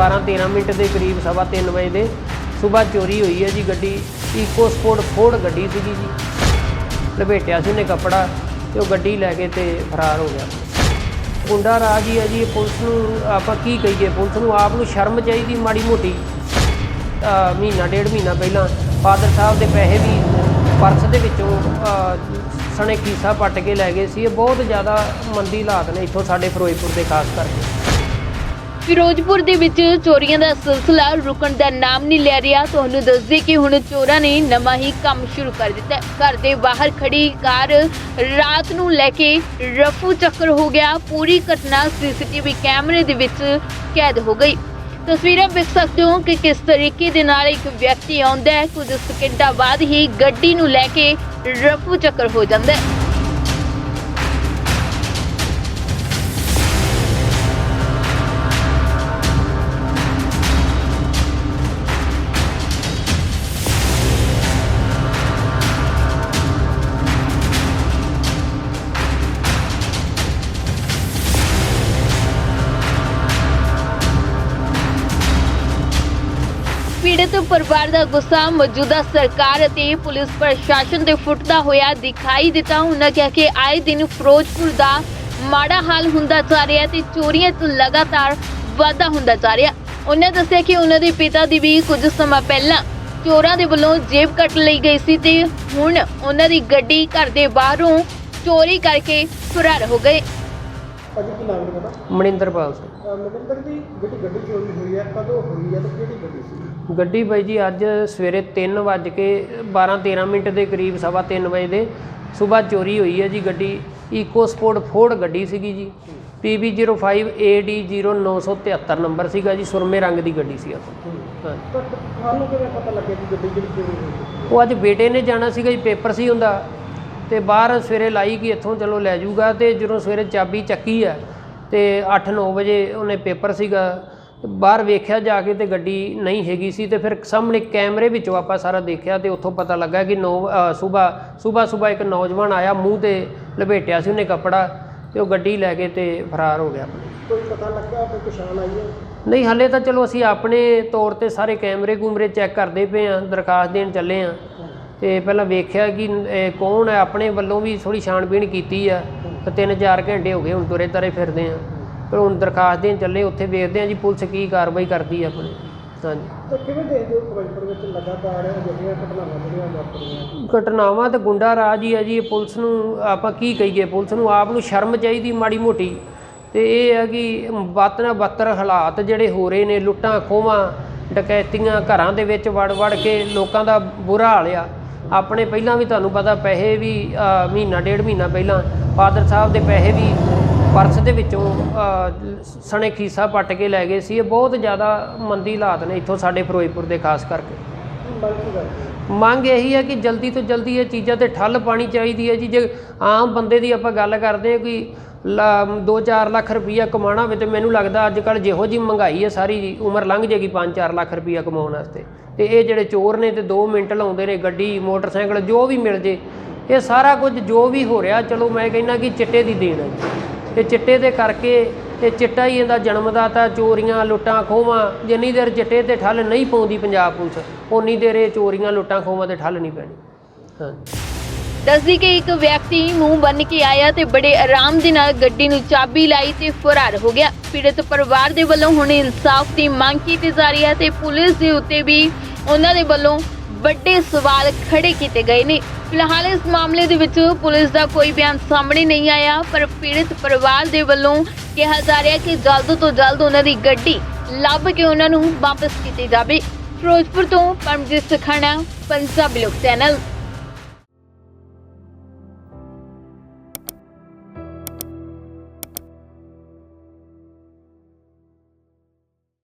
12-13 minute ਦੇ ਕਰੀਬ, ਸਵਾ ਤਿੰਨ ਵਜੇ ਦੇ ਸਵੇਰ ਚੋਰੀ ਹੋਈ ਹੈ ਜੀ ਗੱਡੀ। ਈਕੋ ਸਪੋਰਟ ਫੋਰਡ ਗੱਡੀ ਸੀਗੀ ਜੀ। ਲਪੇਟਿਆ ਸੀ ਉਹਨੇ ਕੱਪੜਾ ਤੇ ਉਹ ਗੱਡੀ ਲੈ ਕੇ ਤੇ ਫਰਾਰ ਹੋ ਗਿਆ। ਗੁੰਡਾ ਰਾਜ ਹੀ ਹੈ ਜੀ ਪੁਲਿਸ ਨੂੰ ਆਪਾਂ ਕੀ ਕਹੀਏ? ਪੁਲਿਸ ਨੂੰ ਆਪ ਨੂੰ ਸ਼ਰਮ ਚਾਹੀਦੀ ਮਾੜੀ ਮੋਟੀ। ਮਹੀਨਾ, ਡੇਢ ਮਹੀਨਾ ਪਹਿਲਾਂ ਫਾਦਰ ਸਾਹਿਬ ਦੇ ਪੈਸੇ ਵੀ ਪਰਸ ਦੇ ਵਿੱਚੋਂ ਸਣੇ ਕੀਸਾ ਪੱਟ ਕੇ ਲੈ ਗਏ ਸੀ। ਇਹ ਬਹੁਤ ਜ਼ਿਆਦਾ ਮੰਦੀ ਹਾਲਾਤ ਨੇ ਇੱਥੋਂ ਸਾਡੇ ਫਿਰੋਜ਼ਪੁਰ ਦੇ, ਖਾਸ ਕਰਕੇ। ਫਿਰੋਜ਼ਪੁਰ ਦੇ ਵਿੱਚ ਚੋਰੀਆਂ ਦਾ ਸਿਲਸਿਲਾ ਰੁਕਣ ਦਾ ਨਾਮ ਨਹੀਂ ਲੈ ਰਿਹਾ। ਤੁਹਾਨੂੰ ਦੱਸਦੇ ਕਿ ਹੁਣ ਚੋਰਾਂ ਨੇ ਨਵਾਂ ਹੀ ਕੰਮ ਸ਼ੁਰੂ ਕਰ ਦਿੱਤਾ ਘਰ ਦੇ ਬਾਹਰ ਖੜੀ ਕਾਰ ਰਾਤ ਨੂੰ ਲੈ ਕੇ ਰਫੂ ਚੱਕਰ ਹੋ ਗਿਆ। ਪੂਰੀ ਘਟਨਾ ਸੀਸੀਟੀਵੀ ਕੈਮਰੇ ਦੇ ਵਿੱਚ ਕੈਦ ਹੋ ਗਈ। ਤਸਵੀਰਾਂ ਵੇਖ ਸਕਦੇ ਹੋ ਕਿ ਕਿਸ ਤਰੀਕੇ ਦੇ ਨਾਲ ਇੱਕ ਵਿਅਕਤੀ ਆਉਂਦਾ ਹੈ। ਕੁਝ ਸਕਿੰਟਾਂ ਬਾਅਦ ਹੀ ਗੱਡੀ ਨੂੰ ਲੈ ਕੇ ਰਫੂ ਚੱਕਰ ਹੋ ਜਾਂਦਾ ਹੈ। ਪੀੜਤ ਪਰਿਵਾਰ ਦਾ ਗੁੱਸਾ ਮੌਜੂਦਾ ਸਰਕਾਰ ਅਤੇ ਪੁਲਿਸ ਪ੍ਰਸ਼ਾਸਨ ਤੇ ਫੁੱਟਦਾ ਹੋਇਆ ਦਿਖਾਈ ਦਿੱਤਾ। ਉਹਨਾਂ ਕਿਹਾ ਕਿ ਆਏ ਦਿਨ ਫਿਰੋਜ਼ਪੁਰ ਦਾ ਮਾੜਾ ਹਾਲ ਹੁੰਦਾ ਜਾ ਰਿਹਾ ਤੇ ਚੋਰੀਆਂ 'ਚ ਲਗਾਤਾਰ ਵਾਧਾ ਹੁੰਦਾ ਜਾ ਰਿਹਾ। ਉਹਨਾਂ ਦੱਸਿਆ ਕਿ ਉਹਨਾਂ ਦੇ ਪਿਤਾ ਦੀ ਵੀ ਕੁਝ ਸਮਾਂ ਪਹਿਲਾਂ ਚੋਰਾਂ ਦੇ ਵੱਲੋਂ ਜੇਬ ਕੱਟ ਲਈ ਗਈ ਸੀ ਤੇ ਹੁਣ ਉਹਨਾਂ ਦੀ ਗੱਡੀ ਘਰ ਦੇ ਬਾਹਰੋਂ ਚੋਰੀ ਕਰਕੇ ਫਰਾਰ ਹੋ ਗਏ। ਮਨਿੰਦਰਪਾਲ ਸਿੰਘ। ਮਨਿੰਦਰ ਜੀ ਜਿਹੜੀ ਗੱਡੀ ਚੋਰੀ ਹੋਈ ਹੈ ਕਦੋਂ ਹੋਈ ਹੈ ਤੇ ਕਿਹੜੀ ਗੱਡੀ ਸੀ? ਗੱਡੀ ਬਾਈ ਜੀ ਅੱਜ ਸਵੇਰੇ 3 ਵਜ ਕੇ 12-13 ਮਿੰਟ ਦੇ ਕਰੀਬ ਸਵਾ ਤਿੰਨ ਵਜੇ ਦੇ ਸਵੇਰ ਚੋਰੀ ਹੋਈ ਹੈ ਜੀ ਗੱਡੀ। ਈਕੋ ਸਪੋਰਟ ਫੋਰਡ ਗੱਡੀ ਸੀਗੀ ਜੀ। PB05AD0973 ਨੰਬਰ ਸੀਗਾ ਜੀ ਸੁਰਮੇ ਰੰਗ ਦੀ ਗੱਡੀ ਸੀ ਆਪਣੀ ਤੁਹਾਨੂੰ ਕਿਵੇਂ ਪਤਾ ਲੱਗਿਆ ਕਿ ਗੱਡੀ ਜਿਹੜੀ ਚੋਰੀ ਹੋਈ ਉਹ ਅੱਜ ਬੇਟੇ ਨੇ ਜਾਣਾ ਸੀਗਾ ਜੀ ਪੇਪਰ ਸੀ ਹੁੰਦਾ ਤੇ ਬਾਹਰ ਸਵੇਰੇ ਲਾਈ ਕਿ ਇੱਥੋਂ ਚਲੋ ਲੈ ਜਾਊਗਾ ਤੇ ਜਦੋਂ ਸਵੇਰੇ ਚਾਬੀ ਚੱਕੀ ਆ ਤੇ 8-9 ਵਜੇ ਉਹਨੇ ਪੇਪਰ ਸੀਗਾ ਬਾਹਰ ਵੇਖਿਆ ਜਾ ਕੇ ਤੇ ਗੱਡੀ ਨਹੀਂ ਹੈਗੀ ਸੀ ਤੇ ਫਿਰ ਸਾਹਮਣੇ ਕੈਮਰੇ ਵਿੱਚੋਂ ਆਪਾਂ ਸਾਰਾ ਦੇਖਿਆ ਤੇ ਉੱਥੋਂ ਪਤਾ ਲੱਗਾ ਕਿ 9 ਸਵੇਰ ਸਵੇਰ ਸਵੇਰ ਇੱਕ ਨੌਜਵਾਨ ਆਇਆ ਮੂੰਹ ਤੇ ਲਪੇਟਿਆ ਸੀ ਉਹਨੇ ਕੱਪੜਾ ਤੇ ਉਹ ਗੱਡੀ ਲੈ ਕੇ ਤੇ ਫਰਾਰ ਹੋ ਗਿਆ। ਕੋਈ ਪਤਾ ਲੱਗਾ ਕੋਈ ਪਛਾਣ ਆਈ ਹੈ? ਨਹੀਂ ਹਲੇ ਤਾਂ ਚਲੋ ਅਸੀਂ ਆਪਣੇ ਤੌਰ ਤੇ ਸਾਰੇ ਕੈਮਰੇ ਕੂਮਰੇ ਚੈੱਕ ਕਰਦੇ ਪਏ ਆ ਦਰਖਾਸਤ ਦੇਣ ਚੱਲੇ ਆ ਤੇ ਪਹਿਲਾਂ ਵੇਖਿਆ ਕਿ ਕੌਣ ਹੈ ਆਪਣੇ ਵੱਲੋਂ ਵੀ ਥੋੜੀ ਛਾਣਬੀਣ ਕੀਤੀ ਆ। ਤੇ ਤਿੰਨ ਚਾਰ ਘੰਟੇ ਹੋ ਗਏ ਹੁਣ ਤੁਰੇ ਤਰੇ ਫਿਰਦੇ ਆ। ਪਰ ਹੁਣ ਦਰਖਾਸਤ ਦੇਣ ਚੱਲੇ ਉੱਥੇ ਵੇਖਦੇ ਆ ਜੀ ਪੁਲਿਸ ਕੀ ਕਾਰਵਾਈ ਕਰਦੀ ਆ ਆਪਣੀ। ਹਾਂਜੀ। ਤਾਂ ਕਿਵੇਂ ਦੇਖਦੇ ਹੋ ਫਿਰੋਜ਼ਪੁਰ ਵਿੱਚ ਲਗਾਤਾਰ ਜਿਹੜੀਆਂ ਘਟਨਾਵਾਂ ਜਿਹੜੀਆਂ ਵਾਪਰੀਆਂ? ਘਟਨਾਵਾਂ ਤੇ ਗੁੰਡਾ ਰਾਜ ਹੀ ਆ ਜੀ ਇਹ ਪੁਲਿਸ ਨੂੰ ਆਪਾਂ ਕੀ ਕਹੀਏ ਪੁਲਿਸ ਨੂੰ ਆਪ ਨੂੰ ਸ਼ਰਮ ਚਾਹੀਦੀ ਮਾੜੀ ਮੋਟੀ। ਤੇ ਇਹ ਹੈ ਕਿ ਬੱਤ ਨਾਲ ਬੱਤਰ ਹਾਲਾਤ ਜਿਹੜੇ ਹੋ ਰਹੇ ਨੇ ਲੁੱਟਾਂ ਖੋਵਾਂ ਡਕੈਤੀਆਂ ਘਰਾਂ ਦੇ ਵਿੱਚ ਵੜ ਵੜ ਕੇ ਲੋਕਾਂ ਦਾ ਬੁਰਾ ਹਾਲ ਆ। ਆਪਣੇ ਪਹਿਲਾਂ ਵੀ ਤੁਹਾਨੂੰ ਪਤਾ ਪੈਸੇ ਵੀ ਮਹੀਨਾ, ਡੇਢ ਮਹੀਨਾ ਪਹਿਲਾਂ ਫਾਦਰ ਸਾਹਿਬ ਦੇ ਪੈਸੇ ਵੀ ਪਰਸ ਦੇ ਵਿੱਚੋਂ ਸਣੇ ਖੀਸਾ ਪੱਟ ਕੇ ਲੈ ਗਏ ਸੀ। ਇਹ ਬਹੁਤ ਜ਼ਿਆਦਾ ਮੰਦੀ ਹਾਲਾਤ ਨੇ ਇੱਥੋਂ ਸਾਡੇ ਫਿਰੋਜ਼ਪੁਰ ਦੇ, ਖਾਸ ਕਰਕੇ। ਮੰਗ ਇਹੀ ਹੈ ਕਿ ਜਲਦੀ ਤੋਂ ਜਲਦੀ ਇਹ ਚੀਜ਼ਾਂ ਤੇ ਠੱਲ ਪਾਣੀ ਚਾਹੀਦੀ ਹੈ ਜੀ। ਜੇ ਆਮ ਬੰਦੇ ਦੀ ਆਪਾਂ ਗੱਲ ਕਰਦੇ ਹਾਂ ਕਿ 2-4 ਲੱਖ ਰੁਪਈਆ ਕਮਾਉਣਾ ਹੋਵੇ ਤੇ ਮੈਨੂੰ ਲੱਗਦਾ ਅੱਜ ਕੱਲ ਜਿਹੋ ਜੀ ਮਹਿੰਗਾਈ ਹੈ, ਸਾਰੀ ਉਮਰ ਲੰਘ ਜੇਗੀ 5-4 ਲੱਖ ਰੁਪਈਆ ਕਮਾਉਣ ਵਾਸਤੇ। ਤੇ ਇਹ ਜਿਹੜੇ ਚੋਰ ਨੇ ਤੇ 2 ਮਿੰਟ ਲਾਉਂਦੇ ਨੇ ਗੱਡੀ, ਮੋਟਰਸਾਈਕਲ, ਜੋ ਵੀ ਮਿਲ ਜੇ, ਇਹ ਸਾਰਾ ਕੁਝ ਜੋ ਵੀ ਹੋ ਰਿਹਾ, ਚਲੋ ਮੈਂ ਕਹਿੰਦਾ ਕਿ ਚਿੱਟੇ ਦੀ ਦੇਣ ਹੈ ਜੀ। ਚਿੱਟੇ ਦੇ ਕਰਕੇ ਇਹ ਚਿੱਟਾ ਹੀ ਇਹਦਾ ਜਨਮਦਾਤਾ ਚੋਰੀਆਂ, ਲੁੱਟਾਂ ਖੋਵਾਂ ਜਿੰਨੀ ਦੇਰ ਚਿੱਟੇ ਤੇ ਠੱਲ ਨਹੀਂ ਪਾਉਂਦੀ ਪੰਜਾਬ ਪੁਲਿਸ ਉਨੀ ਦੇਰ ਇਹ ਚੋਰੀਆਂ, ਲੁੱਟਾਂ ਖੋਵਾਂ ਤੇ ਠੱਲ ਨਹੀਂ ਪੈਣੀ। ਹਾਂ। ਦੱਸਦੀ ਕਿ ਇੱਕ ਵਿਅਕਤੀ ਮੂੰਹ ਬੰਨ ਕੇ ਆਇਆ ਤੇ ਬੜੇ ਆਰਾਮ ਦੇ ਨਾਲ ਗੱਡੀ ਨੂੰ ਚਾਬੀ ਲਾਈ ਤੇ ਫਰਾਰ ਹੋ ਗਿਆ। ਪੀੜਤ ਪਰਿਵਾਰ ਦੇ ਵੱਲੋਂ ਹੁਣ ਇਨਸਾਫ ਦੀ ਮੰਗ ਕੀਤੀ ਜਾ ਰਹੀ ਹੈ ਤੇ ਪੁਲਿਸ ਦੇ ਉੱਤੇ ਵੀ ਉਹਨਾਂ ਦੇ ਵੱਲੋਂ ਵੱਡੇ ਸਵਾਲ ਖੜੇ ਕੀਤੇ ਗਏ ਨੇ। ਫਿਲਹਾਲ ਇਸ ਮਾਮਲੇ ਦੇ ਵਿੱਚ ਪੁਲਿਸ ਦਾ ਕੋਈ ਬਿਆਨ ਸਾਹਮਣੇ ਨਹੀਂ ਆਇਆ, ਪਰ ਪੀੜਤ ਪਰਿਵਾਰ ਦੇ ਵੱਲੋਂ ਕਿਹਾ ਜਾ ਰਿਹਾ ਕਿ ਜਲਦ ਤੋਂ ਜਲਦ ਉਹਨਾਂ ਦੀ ਗੱਡੀ ਲੱਭ ਕੇ ਉਹਨਾਂ ਨੂੰ ਵਾਪਸ ਕੀਤੀ ਜਾਵੇ। ਫਿਰੋਜ਼ਪੁਰ ਤੋਂ ਪਰਮਜੀਤ ਸਖਾਣਾ, ਪੰਜਾਬੀ ਲੋਕ ਚੈਨਲ।